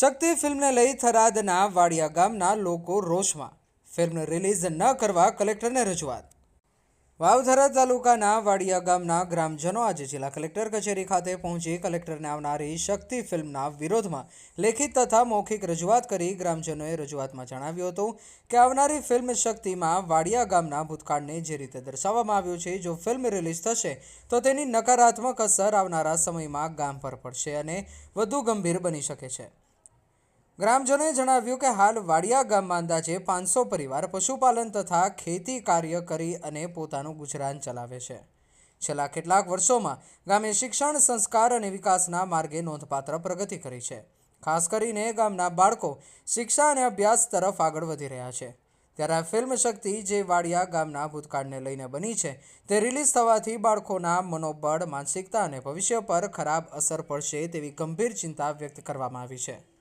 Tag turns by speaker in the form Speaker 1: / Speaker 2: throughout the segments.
Speaker 1: શક્તિ ફિલ્મને લઈ થરાદના વાડિયા ગામના લોકો રોષમાં. ફિલ્મ રિલીઝ ન કરવા કલેક્ટરને રજૂઆત. વાવથરા તાલુકાના વાડિયા ગામના ગ્રામજનો આજે જિલ્લા કલેક્ટર કચેરી ખાતે પહોંચી કલેક્ટરને આવનારી શક્તિ ફિલ્મના વિરોધમાં લેખિત તથા મૌખિક રજૂઆત કરી ગ્રામજનોએ રજૂઆતમાં જણાવ્યું હતું કે આવનારી ફિલ્મ શક્તિમાં વાડિયા ગામના ભૂતકાળને જે રીતે દર્શાવવામાં આવ્યું છે, જો ફિલ્મ રિલીઝ થશે, તો તેની નકારાત્મક અસર આવનારા સમયમાં ગામ પર પડશે અને વધુ ગંભીર બની શકે છે. ગ્રામજનોએ જણાવ્યું કે હાલ વાડિયા ગામમાં અંદાજે પાંચસો પરિવાર પશુપાલન તથા ખેતી કાર્ય કરી અને પોતાનું ગુજરાન ચલાવે છે. છેલ્લા કેટલાક વર્ષોમાં ગામે શિક્ષણ, સંસ્કાર અને વિકાસના માર્ગે નોંધપાત્ર પ્રગતિ કરી છે. ખાસ કરીને ગામના બાળકો શિક્ષા અને અભ્યાસ તરફ આગળ વધી રહ્યા છે. ત્યારે આ ફિલ્મ શક્તિ જે વાડિયા ગામના ભૂતકાળને લઈને બની છે, તે રિલીઝ થવાથી બાળકોના મનોબળ, માનસિકતા અને ભવિષ્ય પર ખરાબ અસર પડશે તેવી ગંભીર ચિંતા વ્યક્ત કરવામાં આવી છે.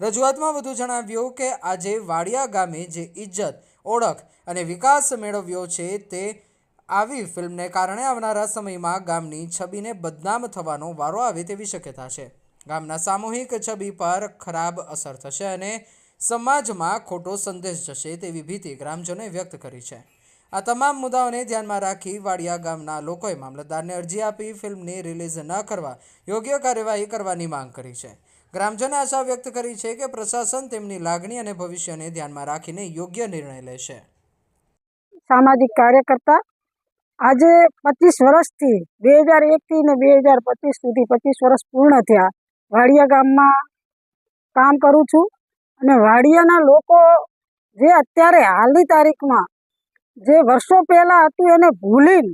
Speaker 1: રજૂઆતમાં વધુ જણાવ્યું કે આજે વાડિયા ગામે જે ઇજ્જત ઓળખ અને વિકાસ મેળવ્યો છે તે આવી ફિલ્મને કારણે આવનારા સમયમાં ગામની છબીને બદનામ થવાનો વારો આવે તેવી શક્યતા છે. ગામના સામૂહિક છબી પર ખરાબ અસર થશે અને સમાજમાં ખોટો સંદેશ જશે તેવી ભીતિ ગ્રામજનોએ વ્યક્ત કરી છે. આ તમામ મુદ્દાઓને ધ્યાનમાં રાખી વાડિયા ગામના લોકોએ મામલતદારને અરજી આપી ફિલ્મની રિલીઝ ન કરવા યોગ્ય કાર્યવાહી કરવાની માંગ કરી છે. ગ્રામજને આશા વ્યક્ત કરી છે કે પ્રશાસન તેમની લાગણી અને ભવિષ્યને ધ્યાનમાં રાખીને યોગ્ય નિર્ણય લેશે.
Speaker 2: સામાજિક કાર્યકર્તા આજે પચીસ વર્ષથી બે હજાર એકથી ને બે હજાર પચીસ સુધી પચીસ વર્ષ પૂર્ણ થયા. વાડિયા ગામમાં કામ કરું છું અને વાડિયાના લોકો જે અત્યારે હાલની તારીખમાં જે વર્ષો પહેલાં હતું એને ભૂલીને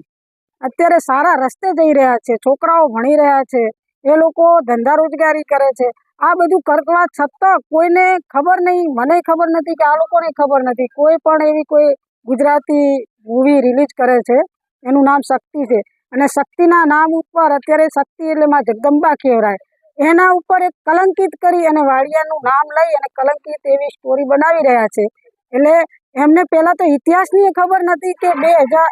Speaker 2: અત્યારે સારા રસ્તે જઈ રહ્યા છે, છોકરાઓ ભણી રહ્યા છે, એ લોકો ધંધા રોજગારી કરે છે. આ બધું કરવા છતાં કોઈને ખબર નહીં, મને ખબર નથી કે આ લોકોને ખબર નથી. કોઈ પણ એવી કોઈ ગુજરાતી મૂવી રિલીઝ કરે છે, એનું નામ શક્તિ છે. અને શક્તિના નામ ઉપર અત્યારે શક્તિ એટલે માં જગદંબા કહેવાય. એના ઉપર એક કલંકિત કરી અને વાડિયાનું નામ લઈ અને કલંકિત એવી સ્ટોરી બનાવી રહ્યા છે. એટલે એમને પહેલાં તો ઇતિહાસની ખબર નથી કે બે હજાર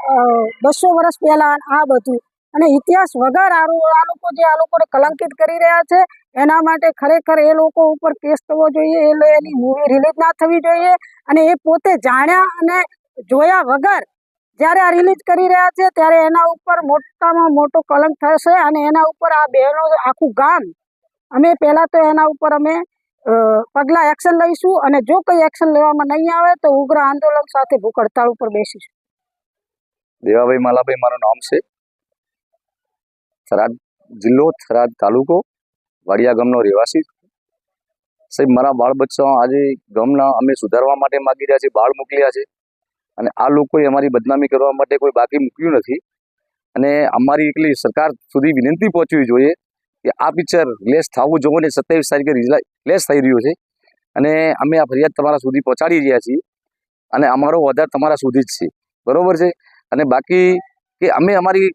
Speaker 2: બસો વર્ષ પહેલાં આ બધું. અને ઇતિહાસ વગર આ લોકો જે, આ લોકોને કલંકિત કરી રહ્યા છે, એના માટે ખરેખર એ લોકો ઉપર કેસ થવો જોઈએ એટલે એની મૂવી રિલીઝ ના થવી જોઈએ. અને એ પોતે જાણ્યા અને જોયા વગર જ્યારે આ રિલીઝ કરી રહ્યા છે, ત્યારે એના ઉપર મોટામાં મોટો કલંક થશે અને એના ઉપર આ બહેનો, આખું ગામ, અમે પહેલાં તો એના ઉપર અમે પગલાં એક્શન લઈશું અને જો કંઈ એક્શન લેવામાં નહીં આવે તો ઉગ્ર આંદોલન સાથે ભૂખ હડતાળ ઉપર બેસીશું.
Speaker 3: દેવાભાઈ માલાભાઈ, મારું નામ છે. થરાદ જિલ્લો, થરાદ તાલુકો, વાડિયા ગામનો રહેવાસી સાહેબ, મારા બાળ બચ્ચાઓ આજે ગામના અમે સુધારવા માટે માગી રહ્યા છીએ, બાળ મોકલ્યા છે. અને આ લોકોએ અમારી બદનામી કરવા માટે કોઈ બાકી મૂક્યું નથી. અને અમારી એટલી સરકાર સુધી વિનંતી પહોંચવી જોઈએ. કે આ પિક્ચર લેસ થવું જોઈએ ને સત્યાવીસ તારીખે લેસ થઈ રહ્યું છે. અને અમે આ ફરિયાદ તમારા સુધી પહોંચાડી રહ્યા છીએ. અને અમારો વધાર તમારા સુધી જ છે. બરોબર છે? અને બાકી કે અમે અમારી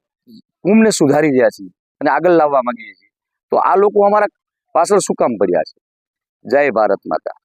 Speaker 3: કુંભને સુધારી રહ્યા છીએ અને આગળ લાવવા માંગીએ છીએ. તો આ લોકો અમારા પાછળ શું કામ કર્યા છે? જય ભારત માતા.